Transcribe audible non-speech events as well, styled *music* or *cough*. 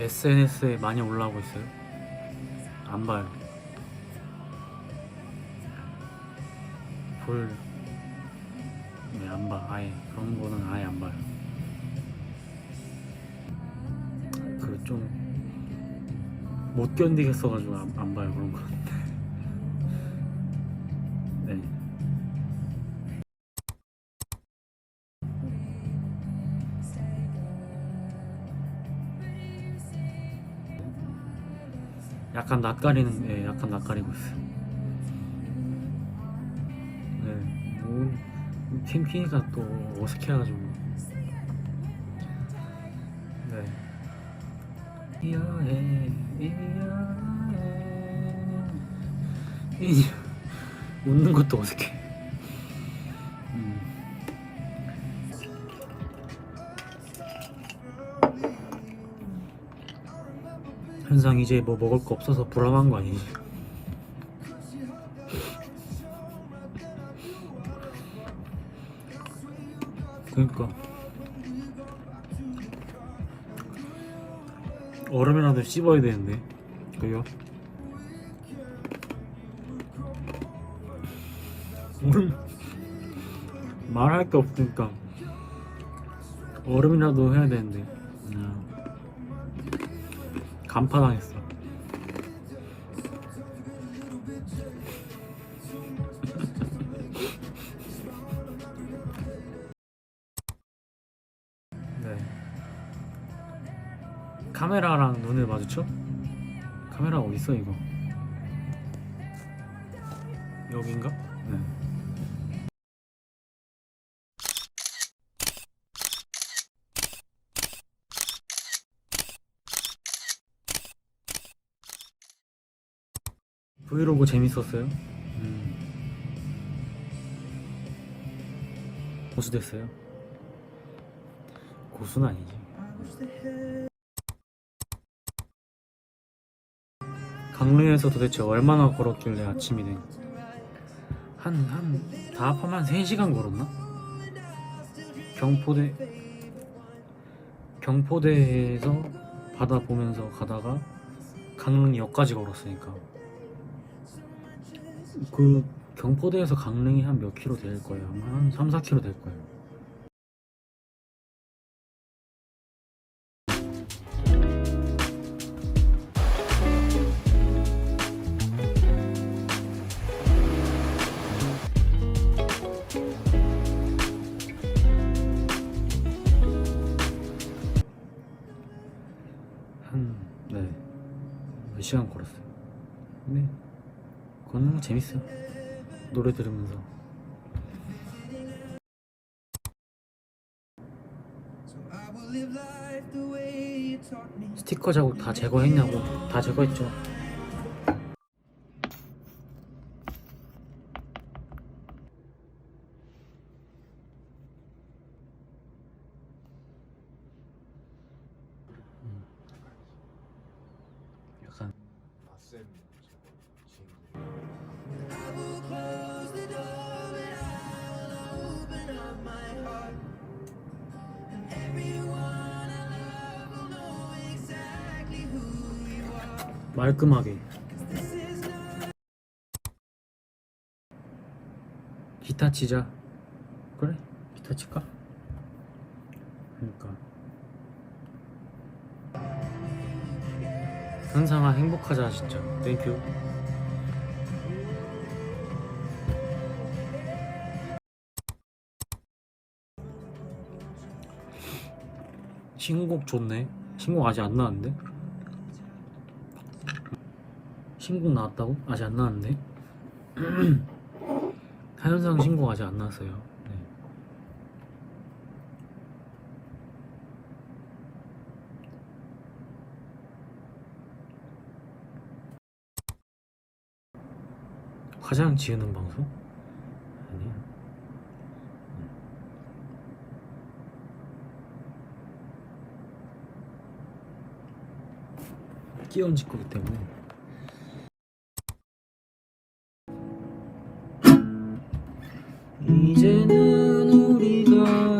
SNS에 많이 올라오고 있어요? 안 봐요. 볼, 네, 안 봐. 아예. 그런 거는 아예 안 봐요. 그 좀, 못 견디겠어가지고 안, 안 봐요, 그런 거. 약간 낯가리는, 예, 약간 낯가리고 있어요. 네, 뭐, 캠핑이가 또 어색해가지고. 네. 여행, 여행. 이, 웃는 것도 어색해. 현상 이제 뭐 먹을 거 없어서 불안한 거 아니지? 그러니까. 얼음이라도 씹어야 되는데. 그요? 얼음. 말할 게 없으니까. 얼음이라도 해야 되는데 간파당했어. *laughs* 네. 카메라랑 눈을 마주쳐? 카메라 어디 있어 이거? 여긴가? 네. 브이로그 재밌었어요? 음. 고수 됐어요? 고수는 아니지. 강릉에서 도대체 얼마나 걸었길래 아침이 된? 한, 한, 다 합하면 한 3시간 걸었나? 경포대, 경포대에서 바다 보면서 가다가 강릉역까지 걸었으니까. 그 경포대에서 강릉이 한 몇 킬로 될 거예요? 한 3, 4 킬로 될 거예요. 한, 네. 몇 시간 걸었어요. 근데, 걷는 거 재밌어요. 노래 들으면서. 스티커 자국 다 제거했냐고. 다 제거했죠. 음. 약간 말끔하게. 기타 치자. 그래 기타 칠까? 그러니까. 현상아 행복하자 진짜. 땡큐 신곡 좋네. 신곡 아직 안 나왔는데 신곡 나왔다고? 아직 안 나왔는데? *clears throat* 하현상 신곡 아직 안 나왔어요. 네. 화장 지우는 방송? 아니야. 끼얹을 거기 때문에. 이제는 우리가